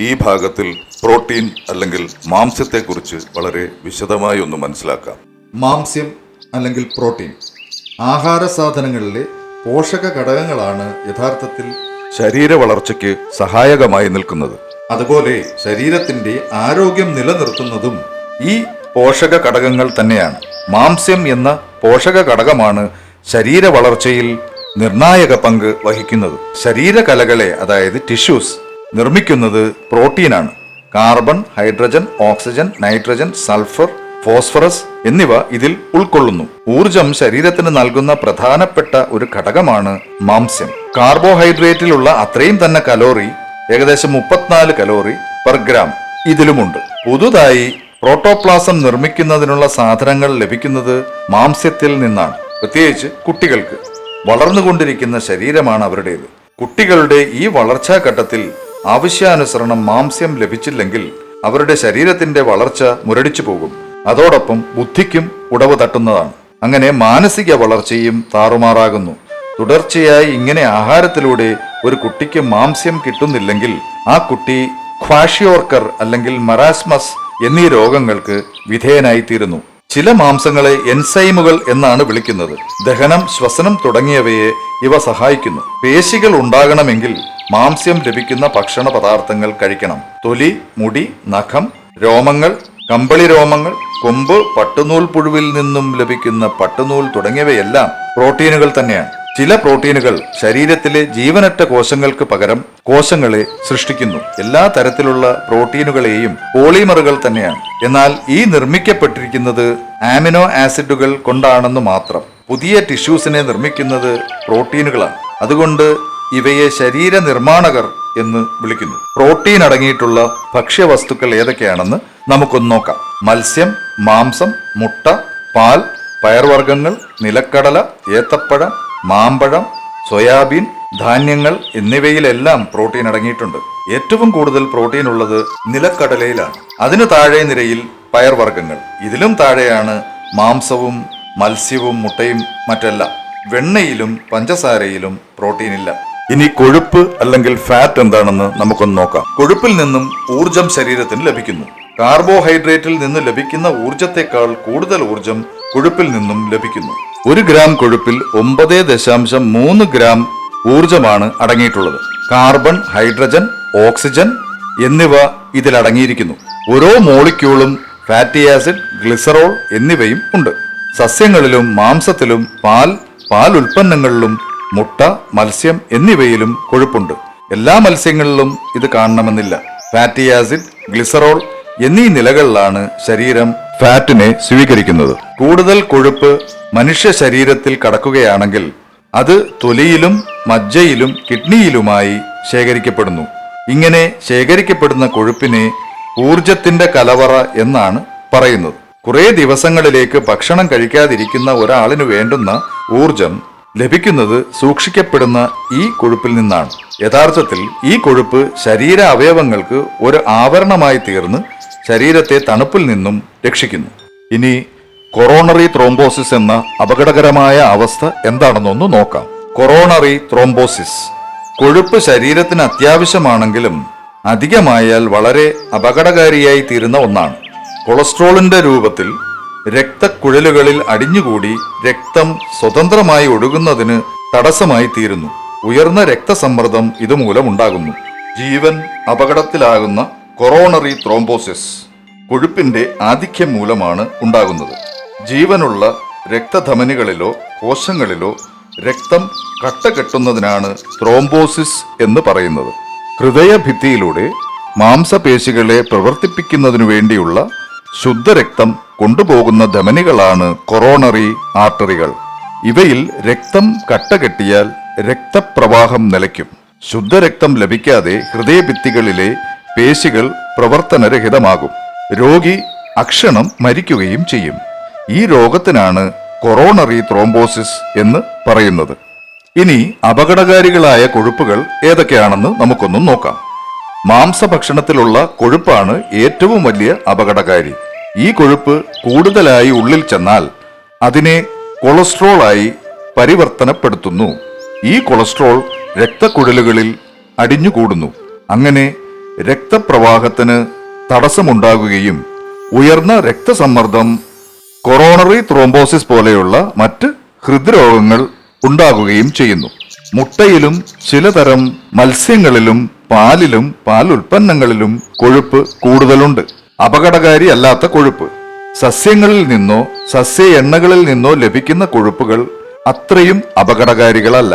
ഈ ഭാഗത്തിൽ പ്രോട്ടീൻ അല്ലെങ്കിൽ മാംസ്യത്തെക്കുറിച്ച് വളരെ വിശദമായി ഒന്ന് മനസ്സിലാക്കാം. മാംസ്യം അല്ലെങ്കിൽ പ്രോട്ടീൻ ആഹാര സാധനങ്ങളിലെ പോഷക ഘടകങ്ങളാണ് യഥാർത്ഥത്തിൽ ശരീര വളർച്ചയ്ക്ക് സഹായകമായി നിൽക്കുന്നത്. അതുപോലെ ശരീരത്തിന്റെ ആരോഗ്യം നിലനിർത്തുന്നതും ഈ പോഷക ഘടകങ്ങൾ തന്നെയാണ്. മാംസ്യം എന്ന പോഷക ഘടകമാണ് ശരീര വളർച്ചയിൽ നിർണായക പങ്ക് വഹിക്കുന്നത്. ശരീരകലകളെ അതായത് ടിഷ്യൂസ് നിർമ്മിക്കുന്നത് പ്രോട്ടീനാണ്. Carbon hydrogen oxygen nitrogen sulphur phosphorus എന്നിവ ഇതിൽ ഉൾക്കൊള്ളുന്നു. ഊർജം ശരീരത്തിന് നൽകുന്ന പ്രധാനപ്പെട്ട ഒരു ഘടകമാണ് മാംസ്യം. കാർബോഹൈഡ്രേറ്റിലുള്ള അത്രയും തന്നെ കലോറി ഏകദേശം മുപ്പത്തിനാല് കലോറി പെർ ഗ്രാം ഇതിലുമുണ്ട്. പുതുതായി പ്രോട്ടോപ്ലാസം നിർമ്മിക്കുന്നതിനുള്ള സാധനങ്ങൾ ലഭിക്കുന്നത് മാംസ്യത്തിൽ നിന്നാണ് പ്രത്യേകിച്ച് കുട്ടികൾക്ക്. വളർന്നുകൊണ്ടിരിക്കുന്ന ശരീരമാണ് അവരുടേത്. കുട്ടികളുടെ ഈ വളർച്ചാ ഘട്ടത്തിൽ ആവശ്യാനുസരണം മാംസ്യം ലഭിച്ചില്ലെങ്കിൽ അവരുടെ ശരീരത്തിന്റെ വളർച്ച മുരടിച്ചു പോകും. അതോടൊപ്പം ബുദ്ധിക്കും ഉടവ് തട്ടുന്നതാണ്. അങ്ങനെ മാനസിക വളർച്ചയും താറുമാറാകുന്നു. തുടർച്ചയായി ഇങ്ങനെ ആഹാരത്തിലൂടെ ഒരു കുട്ടിക്ക് മാംസ്യം കിട്ടുന്നില്ലെങ്കിൽ ആ കുട്ടി ക്വാഷിയോർക്കർ അല്ലെങ്കിൽ മറാസ്മസ് എന്നീ രോഗങ്ങൾക്ക് വിധേയനായിത്തീരുന്നു. ചില മാംസങ്ങളെ എൻസൈമുകൾ എന്നാണ് വിളിക്കുന്നത്. ദഹനം ശ്വസനം തുടങ്ങിയവയെ ഇവ സഹായിക്കുന്നു. പേശികൾ ഉണ്ടാകണമെങ്കിൽ മാംസ്യം ലഭിക്കുന്ന ഭക്ഷണ പദാർത്ഥങ്ങൾ കഴിക്കണം. തൊലി മുടി നഖം രോമങ്ങൾ കമ്പളി രോമങ്ങൾ കൊമ്പ് പട്ടുനൂൽ പുഴുവിൽ നിന്നും ലഭിക്കുന്ന പട്ടുനൂൽ തുടങ്ങിയവയെല്ലാം പ്രോട്ടീനുകൾ തന്നെയാണ്. ചില പ്രോട്ടീനുകൾ ശരീരത്തിലെ ജീവനറ്റ കോശങ്ങൾക്ക് പകരം കോശങ്ങളെ സൃഷ്ടിക്കുന്നു. എല്ലാ തരത്തിലുള്ള പ്രോട്ടീനുകളെയും പോളിമറുകൾ തന്നെയാണ്. എന്നാൽ ഈ നിർമ്മിക്കപ്പെട്ടിരിക്കുന്നത് ആമിനോ ആസിഡുകൾ കൊണ്ടാണെന്ന് മാത്രം. പുതിയ ടിഷ്യൂസിനെ നിർമ്മിക്കുന്നത് പ്രോട്ടീനുകളാണ്. അതുകൊണ്ട് ഇവയെ ശരീര നിർമ്മാണകർ എന്ന് വിളിക്കുന്നു. പ്രോട്ടീൻ അടങ്ങിയിട്ടുള്ള ഭക്ഷ്യവസ്തുക്കൾ ഏതൊക്കെയാണെന്ന് നമുക്കൊന്ന് നോക്കാം. മത്സ്യം മാംസം മുട്ട പാൽ പയർവർഗങ്ങൾ നിലക്കടല ഏത്തപ്പഴം മാമ്പഴം സോയാബീൻ ധാന്യങ്ങൾ എന്നിവയിലെല്ലാം പ്രോട്ടീൻ അടങ്ങിയിട്ടുണ്ട്. ഏറ്റവും കൂടുതൽ പ്രോട്ടീൻ ഉള്ളത് നിലക്കടലയിലാണ്. അതിനു താഴെ നിരയിൽ പയർവർഗങ്ങൾ ഇതിലും താഴെയാണ് മാംസവും മത്സ്യവും മുട്ടയും മറ്റെല്ലാം. വെണ്ണയിലും പഞ്ചസാരയിലും പ്രോട്ടീൻ ഇല്ല. ഇനി കൊഴുപ്പ് അല്ലെങ്കിൽ ഫാറ്റ് എന്താണെന്ന് നമുക്കൊന്ന് നോക്കാം. കൊഴുപ്പിൽ നിന്നും ഊർജം ശരീരത്തിന് ലഭിക്കുന്നു. കാർബോഹൈഡ്രേറ്റിൽ നിന്ന് ലഭിക്കുന്ന ഊർജത്തെക്കാൾ കൂടുതൽ ഊർജം കൊഴുപ്പിൽ നിന്നും ലഭിക്കുന്നു. ഒരു ഗ്രാം കൊഴുപ്പിൽ ഒമ്പത് ദശാംശം മൂന്ന് ഗ്രാം ഊർജമാണ് അടങ്ങിയിട്ടുള്ളത്. കാർബൺ ഹൈഡ്രജൻ ഓക്സിജൻ എന്നിവ ഇതിൽ അടങ്ങിയിരിക്കുന്നു. ഓരോ മോളിക്യൂളും ഫാറ്റി ആസിഡ് ഗ്ലിസറോൾ എന്നിവയും ഉണ്ട്. സസ്യങ്ങളിലും മാംസത്തിലും പാൽ പാൽ ഉൽപ്പന്നങ്ങളിലും മുട്ട മത്സ്യം എന്നിവയിലും കൊഴുപ്പുണ്ട്. എല്ലാ മത്സ്യങ്ങളിലും ഇത് കാണണമെന്നില്ല. ഫാറ്റി ആസിഡ് ഗ്ലിസറോൾ എന്നീ നിലകളിലാണ് ശരീരം ഫാറ്റിനെ സ്വീകരിക്കുന്നത്. കൂടുതൽ കൊഴുപ്പ് മനുഷ്യ ശരീരത്തിൽ കടക്കുകയാണെങ്കിൽ അത് തൊലിയിലും മജ്ജയിലും കിഡ്നിയിലുമായി ശേഖരിക്കപ്പെടുന്നു. ഇങ്ങനെ ശേഖരിക്കപ്പെടുന്ന കൊഴുപ്പിനെ ഊർജത്തിന്റെ കലവറ എന്നാണ് പറയുന്നത്. കുറേ ദിവസങ്ങളിലേക്ക് ഭക്ഷണം കഴിക്കാതിരിക്കുന്ന ഒരാളിന് വേണ്ടുന്ന ഊർജം ലഭിക്കുന്നത് സൂക്ഷിക്കപ്പെടുന്ന ഈ കൊഴുപ്പിൽ നിന്നാണ്. യഥാർത്ഥത്തിൽ ഈ കൊഴുപ്പ് ശരീര അവയവങ്ങൾക്ക് ഒരു ആവരണമായി തീർന്ന് ശരീരത്തെ തണുപ്പിൽ നിന്നും രക്ഷിക്കുന്നു. ഇനി കൊറോണറി ത്രോംബോസിസ് എന്ന അപകടകരമായ അവസ്ഥ എന്താണെന്നൊന്ന് നോക്കാം. കൊറോണറി ത്രോംബോസിസ് കൊഴുപ്പ് ശരീരത്തിന് അത്യാവശ്യമാണെങ്കിലും അധികമായാൽ വളരെ അപകടകാരിയായി തീരുന്ന ഒന്നാണ്. കൊളസ്ട്രോളിന്റെ രൂപത്തിൽ രക്തക്കുഴലുകളിൽ അടിഞ്ഞുകൂടി രക്തം സ്വതന്ത്രമായി ഒഴുകുന്നതിന് തടസ്സമായി തീരുന്നു. ഉയർന്ന രക്തസമ്മർദ്ദം ഇതുമൂലം ഉണ്ടാകുന്നു. ജീവൻ അപകടത്തിലാകുന്ന കൊറോണറി ത്രോംബോസിസ് കൊഴുപ്പിന്റെ ആധിക്യം മൂലമാണ് ഉണ്ടാകുന്നത്. ജീവനുള്ള രക്തധമനികളിലോ കോശങ്ങളിലോ രക്തം കട്ട കെട്ടുന്നതിനാണ് ത്രോംബോസിസ് എന്ന് പറയുന്നത്. ഹൃദയഭിത്തിയിലൂടെ മാംസപേശികളെ പ്രവർത്തിപ്പിക്കുന്നതിനു വേണ്ടിയുള്ള ശുദ്ധരക്തം കൊണ്ടുപോകുന്ന ധമനികളാണ് കൊറോണറി ആർട്ടറികൾ. ഇവയിൽ രക്തം കട്ട കെട്ടിയാൽ രക്തപ്രവാഹം നിലയ്ക്കും. ശുദ്ധരക്തം ലഭിക്കാതെ ഹൃദയഭിത്തികളിലെ പേശികൾ പ്രവർത്തനരഹിതമാകും. രോഗി അക്ഷണം മരിക്കുകയും ചെയ്യും. ഈ രോഗത്തിനാണ് കൊറോണറി ത്രോംബോസിസ് എന്ന് പറയുന്നത്. ഇനി അപകടകാരികളായ കൊഴുപ്പുകൾ ഏതൊക്കെയാണെന്ന് നമുക്കൊന്നും നോക്കാം. മാംസഭക്ഷണത്തിലുള്ള കൊഴുപ്പാണ് ഏറ്റവും വലിയ അപകടകാരി. ഈ കൊഴുപ്പ് കൂടുതലായി ഉള്ളിൽ ചെന്നാൽ അതിനെ കൊളസ്ട്രോളായി പരിവർത്തനപ്പെടുത്തുന്നു. ഈ കൊളസ്ട്രോൾ രക്തക്കുഴലുകളിൽ അടിഞ്ഞുകൂടുന്നു. അങ്ങനെ രക്തപ്രവാഹത്തിന് തടസ്സമുണ്ടാകുകയും ഉയർന്ന രക്തസമ്മർദ്ദം കൊറോണറി ത്രോംബോസിസ് പോലെയുള്ള മറ്റ് ഹൃദ്രോഗങ്ങൾ ഉണ്ടാകുകയും ചെയ്യുന്നു. മുട്ടയിലും ചിലതരം മത്സ്യങ്ങളിലും പാലിലും പാൽ ഉൽപ്പന്നങ്ങളിലും കൊഴുപ്പ് കൂടുതലുണ്ട്. അപകടകാരി അല്ലാത്ത കൊഴുപ്പ്. സസ്യങ്ങളിൽ നിന്നോ സസ്യ എണ്ണകളിൽ നിന്നോ ലഭിക്കുന്ന കൊഴുപ്പുകൾ അത്രയും അപകടകാരികളല്ല.